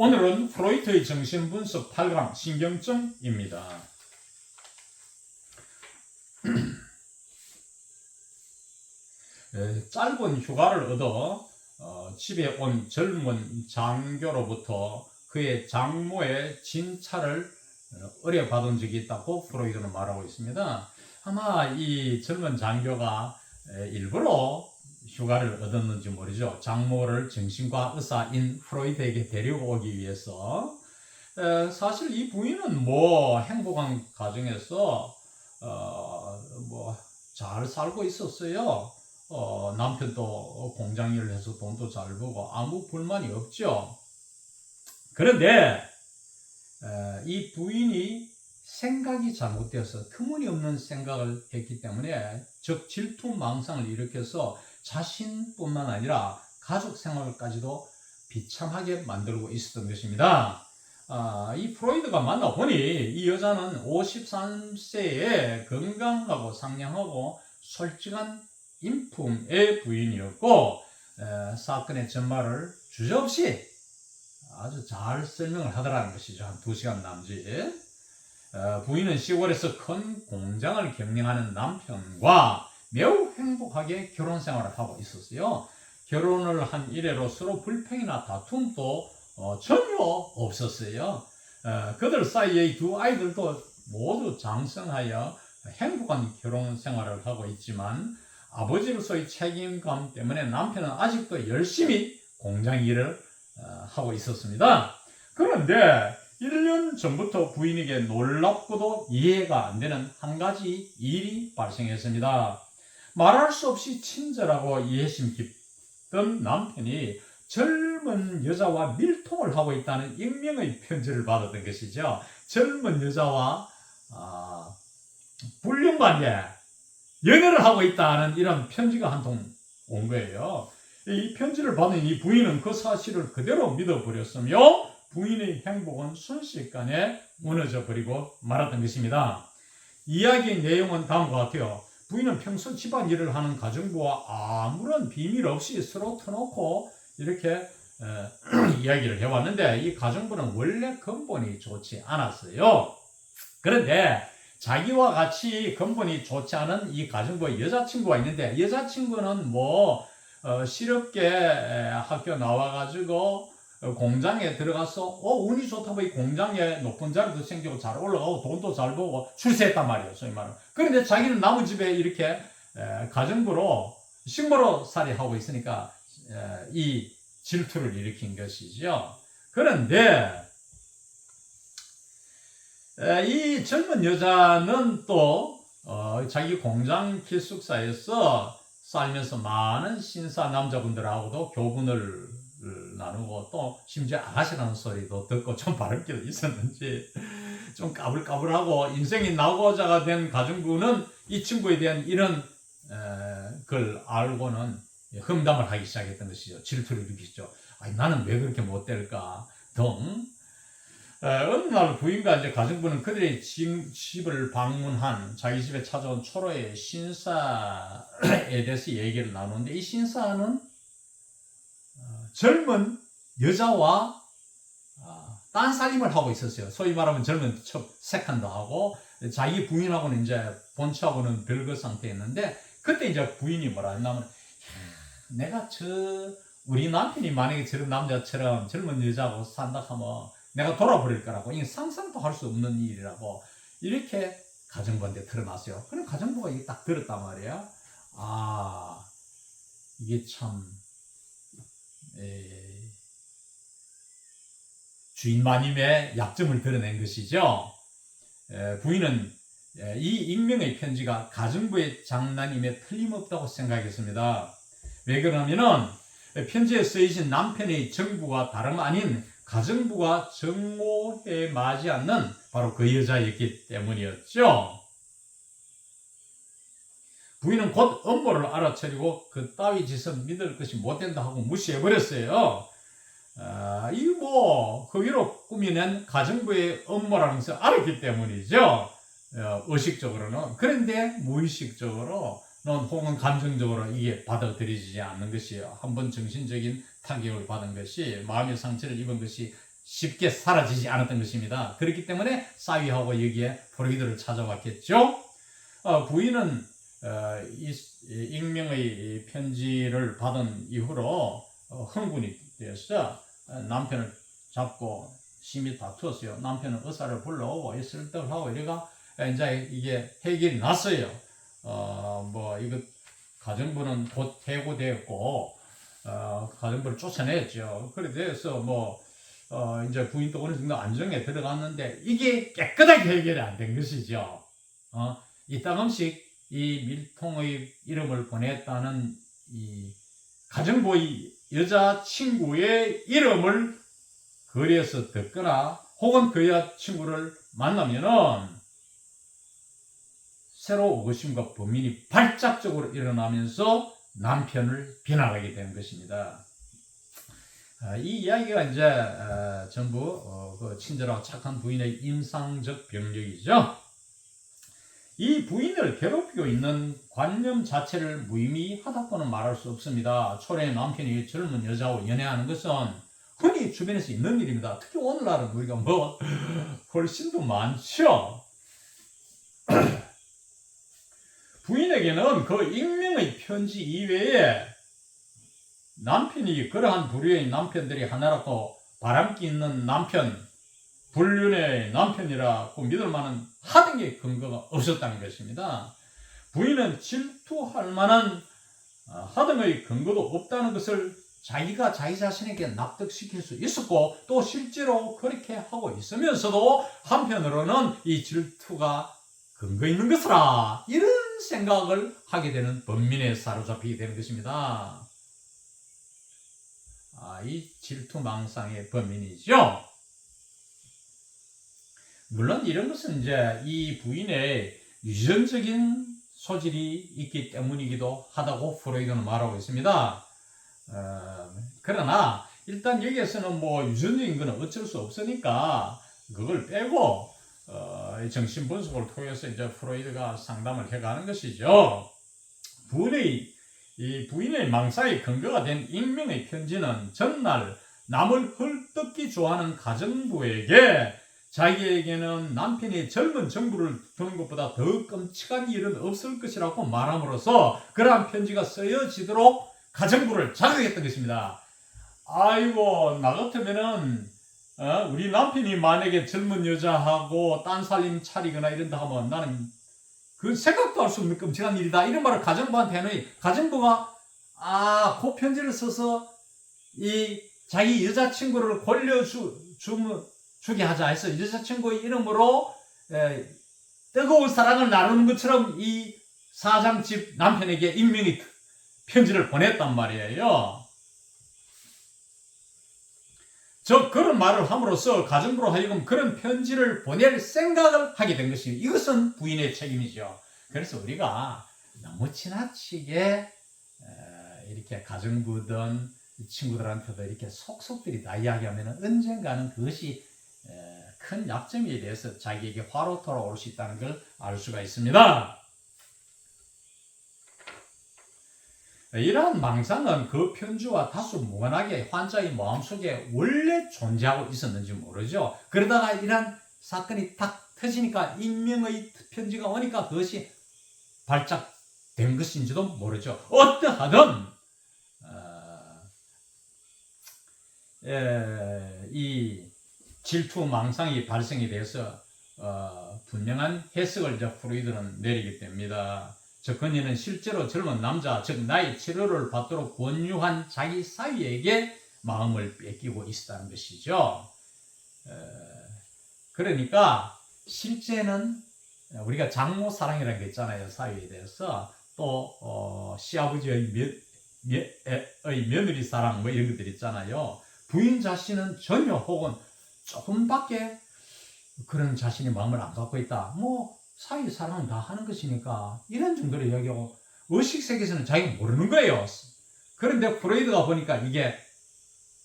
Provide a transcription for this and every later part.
오늘은 프로이트의 정신분석 8강 신경증입니다. 에, 짧은 휴가를 얻어 어, 집에 온 젊은 장교로부터 그의 장모의 진찰을 어, 의뢰받은 적이 있다고 프로이트는 말하고 있습니다. 아마 이 젊은 장교가 에, 일부러 휴가를 얻었는지 모르죠. 장모를 정신과 의사인 프로이트에게 데려오기 위해서 에, 사실 이 부인은 뭐 행복한 가정에서 어, 뭐잘 살고 있었어요. 어, 남편도 공장 일을 해서 돈도 잘 벌고 아무 불만이 없죠. 그런데 에, 이 부인이 생각이 잘못되어서 터무니없는 생각을 했기 때문에 즉 질투망상을 일으켜서 자신뿐만 아니라 가족 생활까지도 비참하게 만들고 있었던 것입니다. 아, 이 프로이드가 만나보니 이 여자는 53세에 건강하고 상냥하고 솔직한 인품의 부인이었고 에, 사건의 전말을 주저없이 아주 잘 설명을 하더라는 것이죠. 한 2시간 남짓. 어, 부인은 시골에서 큰 공장을 경영하는 남편과 매우 행복하게 결혼 생활을 하고 있었어요. 결혼을 한 이래로 서로 불평이나 다툼도 어, 전혀 없었어요. 어, 그들 사이의 두 아이들도 모두 장성하여 행복한 결혼 생활을 하고 있지만 아버지로서의 책임감 때문에 남편은 아직도 열심히 공장 일을 어, 하고 있었습니다. 그런데 1년 전부터 부인에게 놀랍고도 이해가 안 되는 한 가지 일이 발생했습니다. 말할 수 없이 친절하고 이해심 깊던 남편이 젊은 여자와 밀통을 하고 있다는 익명의 편지를 받았던 것이죠. 젊은 여자와 아, 불륜관계, 연애를 하고 있다는 이런 편지가 한 통 온 거예요. 이 편지를 받은 이 부인은 그 사실을 그대로 믿어버렸으며 부인의 행복은 순식간에 무너져 버리고 말았던 것입니다. 이야기의 내용은 다음과 같아요. 부인은 평소 집안 일을 하는 가정부와 아무런 비밀 없이 서로 터놓고 이렇게 에, 이야기를 해왔는데 이 가정부는 원래 근본이 좋지 않았어요. 그런데 자기와 같이 근본이 좋지 않은 이 가정부에 여자친구가 있는데 여자친구는 뭐 어, 에, 학교 나와가지고 어, 공장에 들어가서 어 운이 좋다고 이 공장에 높은 자리도 생기고 잘 올라가고 돈도 잘 벌고 출세했단 말이에요 소위 말하는 그런데 자기는 남은 집에 이렇게 에, 가정부로 식모로 살이하고 있으니까 에, 이 질투를 일으킨 것이죠 그런데 에, 이 젊은 여자는 또 어, 자기 공장 기숙사에서 살면서 많은 신사 남자분들하고도 교분을 나누고 또 심지어 아가씨라는 소리도 듣고 좀 바람기도 있었는지 좀 까불까불하고 인생이 낙오자가 된 가정부는 이 친구에 대한 이런 에, 걸 알고는 험담을 하기 시작했던 것이죠. 질투를 일으키죠. 아니, 나는 왜 그렇게 못 될까 등 에, 어느 날 부인과 이제 가정부는 그들의 집, 집을 방문한 자기 집에 찾아온 초로의 신사에 대해서 얘기를 나누는데 이 신사는 젊은 여자와 아, 딴살림을 하고 있었어요. 소위 말하면 젊은 척 세컨도 하고 자기 부인하고는 이제 본처하고는 별거 상태였는데 그때 이제 부인이 뭐라 했냐면 "야, 내가 저 우리 남편이 만약에 저런 남자처럼 젊은 여자하고 산다 하면 내가 돌아버릴 거라고 이게 상상도 할 수 없는 일이라고 이렇게 가정부한테 털어놨어요. 그럼 가정부가 이게 딱 들었단 말이에요. 아 이게 참 에, 주인 마님의 약점을 드러낸 것이죠. 에, 부인은 에, 이 익명의 편지가 가정부의 장난임에 틀림없다고 생각했습니다. 왜 그러냐면은 편지에 쓰이신 남편의 정부가 다름 아닌 가정부가 정모해 마지 않는 바로 그 여자였기 때문이었죠. 부인은 곧 업무를 알아차리고 그 따위 짓은 믿을 것이 못 된다 하고 무시해버렸어요. 아, 이거 뭐, 허위로 꾸미는 가정부의 업무라는 것을 알았기 때문이죠. 어, 의식적으로는. 그런데 무의식적으로 혹은 감정적으로 이게 받아들이지 않는 것이요. 한번 정신적인 타격을 받은 것이 마음의 상처를 입은 것이 쉽게 사라지지 않았던 것입니다. 그렇기 때문에 사위하고 여기에 프로이드를 찾아왔겠죠. 어, 부인은 익명의 편지를 받은 이후로 어, 흥분이 되어서 어, 남편을 잡고 심히 다투었어요. 남편은 의사를 불러오고 설득을 하고 이래가 이제 이게 해결이 났어요. 어, 뭐 이거 가정부는 곧 해고되었고 어, 가정부를 쫓아냈죠. 그래 돼서 뭐 어, 이제 부인도 어느 정도 안정에 들어갔는데 이게 깨끗하게 해결이 안 된 것이죠. 어, 이따금씩 이 밀통의 이름을 보냈다는 이 가정부의 여자 친구의 이름을 거리에서 듣거나 혹은 그 여자 친구를 만나면은 새로 의심과 범인이 발작적으로 일어나면서 남편을 비난하게 되는 것입니다. 아, 이 이야기가 이제 아, 전부 어, 그 친절하고 착한 부인의 임상적 병력이죠. 이 부인을 괴롭히고 있는 관념 자체를 무의미하다고는 말할 수 없습니다. 초래의 남편이 젊은 여자와 연애하는 것은 흔히 주변에서 있는 일입니다. 특히 오늘날은 우리가 뭐 훨씬 더 많죠. 부인에게는 그 익명의 편지 이외에 남편이 그러한 부류의 남편들이 하나라고 바람기 있는 남편, 불륜의 남편이라고 믿을 만한 하등의 근거가 없었다는 것입니다. 부인은 질투할 만한 어, 하등의 근거도 없다는 것을 자기가 자기 자신에게 납득시킬 수 있었고 또 실제로 그렇게 하고 있으면서도 한편으로는 이 질투가 근거 있는 것이라 이런 생각을 하게 되는 범민에 사로잡히게 되는 것입니다. 아, 이 질투망상의 범인이죠. 물론 이런 것은 이제 이 부인의 유전적인 소질이 있기 때문이기도 하다고 프로이드는 말하고 있습니다. 어, 그러나 일단 여기에서는 뭐 유전적인 것은 어쩔 수 없으니까 그걸 빼고 어, 정신 분석을 통해서 이제 프로이드가 상담을 해가는 것이죠. 부인의 이 부인의 망사의 근거가 된 익명의 편지는 전날 남을 헐뜯기 좋아하는 가정부에게 자기에게는 남편이 젊은 정부를 두는 것보다 더 끔찍한 일은 없을 것이라고 말함으로써 그러한 편지가 쓰여지도록 가정부를 자극했던 것입니다. 아이고 나 같으면은 어? 우리 남편이 만약에 젊은 여자하고 딴 살림 차리거나 이런다 하면 나는 그 생각도 할 수 없는 끔찍한 일이다. 이런 말을 가정부한테 해놓으니 가정부가 아, 그 편지를 써서 이 자기 여자친구를 권려주 주, 주게 하자 해서 여자친구의 이름으로 에, 뜨거운 사랑을 나누는 것처럼 이 사장집 남편에게 익명의 편지를 보냈단 말이에요. 저 그런 말을 함으로써 가정부로 하여금 그런 편지를 보낼 생각을 하게 된 것입니다. 이것은 부인의 책임이죠. 그래서 우리가 너무 지나치게 이렇게 가정부든 친구들한테도 이렇게 속속들이 다 이야기하면 언젠가는 그것이 큰 약점에 대해서 자기에게 화로 돌아올 수 있다는 걸 알 수가 있습니다. 이러한 망상은 그 편지와 다소 무관하게 환자의 마음속에 원래 존재하고 있었는지 모르죠. 그러다가 이러한 사건이 딱 터지니까 익명의 편지가 오니까 그것이 발작된 것인지도 모르죠. 어떠하든 어, 에, 이 질투 망상이 발생이 돼서 어, 분명한 해석을 이제 프로이드는 내리게 됩니다. 즉 그녀는 실제로 젊은 남자, 즉 나의 치료를 받도록 권유한 자기 사위에게 마음을 뺏기고 있었다는 것이죠. 에, 그러니까 실제는 우리가 장모 사랑이라는 게 있잖아요. 사위에 대해서 또 어, 시아버지의 며, 의 며느리 사랑 뭐 이런 것들 있잖아요. 부인 자신은 전혀 혹은 조금밖에 그런 자신의 마음을 안 갖고 있다. 뭐 사이 사랑은 다 하는 것이니까 이런 정도로 이야기하고 의식 세계에서는 자기가 모르는 거예요. 그런데 프로이드가 보니까 이게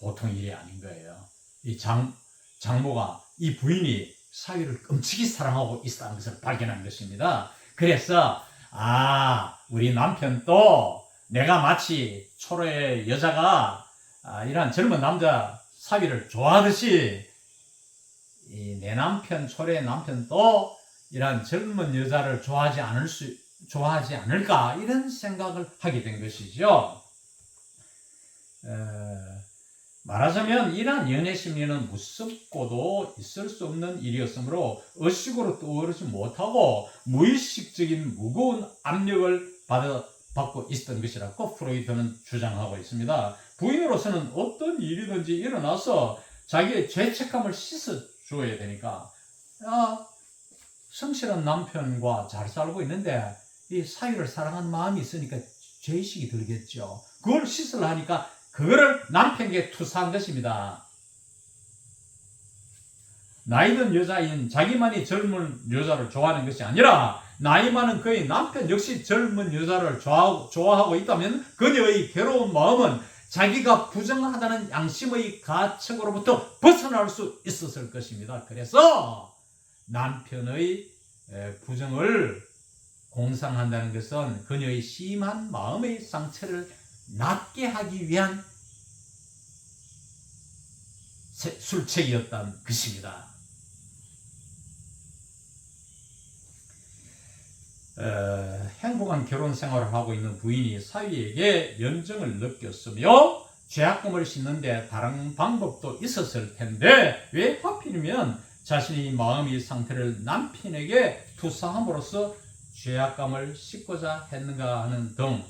보통 일이 아닌 거예요. 이 장, 장모가 이 부인이 사위를 끔찍이 사랑하고 있다는 것을 발견한 것입니다. 그래서 아 우리 남편도 내가 마치 초로의 여자가 아, 이러한 젊은 남자 사위를 좋아하듯이 이 내 남편 초래의 남편도 이런 젊은 여자를 좋아하지 않을 수 좋아하지 않을까 이런 생각을 하게 된 것이죠. 에, 말하자면 이러한 연애 심리는 무섭고도 있을 수 없는 일이었으므로 의식으로 떠오르지 못하고 무의식적인 무거운 압력을 받아, 받고 있었던 것이라고 프로이트는 주장하고 있습니다. 부인으로서는 어떤 일이든지 일어나서 자기의 죄책감을 씻어 줘야 되니까 아, 성실한 남편과 잘 살고 있는데 이 사위를 사랑하는 마음이 있으니까 죄의식이 들겠죠. 그걸 씻으려 하니까 그거를 남편에게 투사한 것입니다. 나이든 여자인 자기만이 젊은 여자를 좋아하는 것이 아니라 나이 많은 그의 남편 역시 젊은 여자를 좋아하고 있다면 그녀의 괴로운 마음은 자기가 부정하다는 양심의 가책으로부터 벗어날 수 있었을 것입니다. 그래서 남편의 에, 부정을 공상한다는 것은 그녀의 심한 마음의 상처를 낫게 하기 위한 세- 술책이었다는 것입니다. 에, 행복한 결혼 생활을 하고 있는 부인이 사위에게 연정을 느꼈으며 죄악감을 씻는데 다른 방법도 있었을 텐데 왜 하필이면 자신의 마음의 상태를 남편에게 투사함으로써 죄악감을 씻고자 했는가 하는 등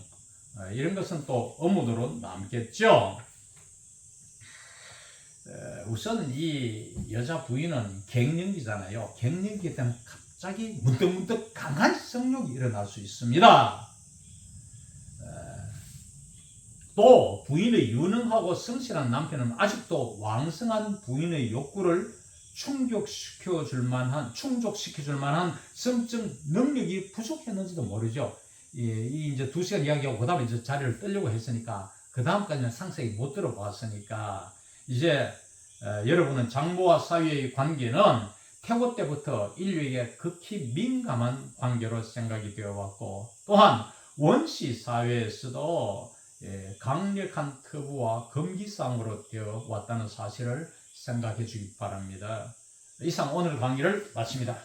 어, 이런 것은 또 의문으로 남겠죠. 에, 우선 이 여자 부인은 갱년기잖아요. 갱년기 때문에 갑자기 문득문득 강한 성욕이 일어날 수 있습니다. 에, 또 부인의 유능하고 성실한 남편은 아직도 왕성한 부인의 욕구를 충족시켜 줄 만한 충족시켜 줄 만한 성적 능력이 부족했는지도 모르죠. 이, 이 이제 두 시간 이야기하고 그다음에 이제 자리를 뜨려고 했으니까 그 다음까지는 상세히 못 들어봤으니까 이제 에, 여러분은 장모와 사위의 관계는 태고 때부터 인류에게 극히 민감한 관계로 생각이 되어 왔고 또한 원시 사회에서도 예, 강력한 터부와 금기사항으로 되어 왔다는 사실을 생각해 주기 바랍니다. 이상 오늘 강의를 마칩니다.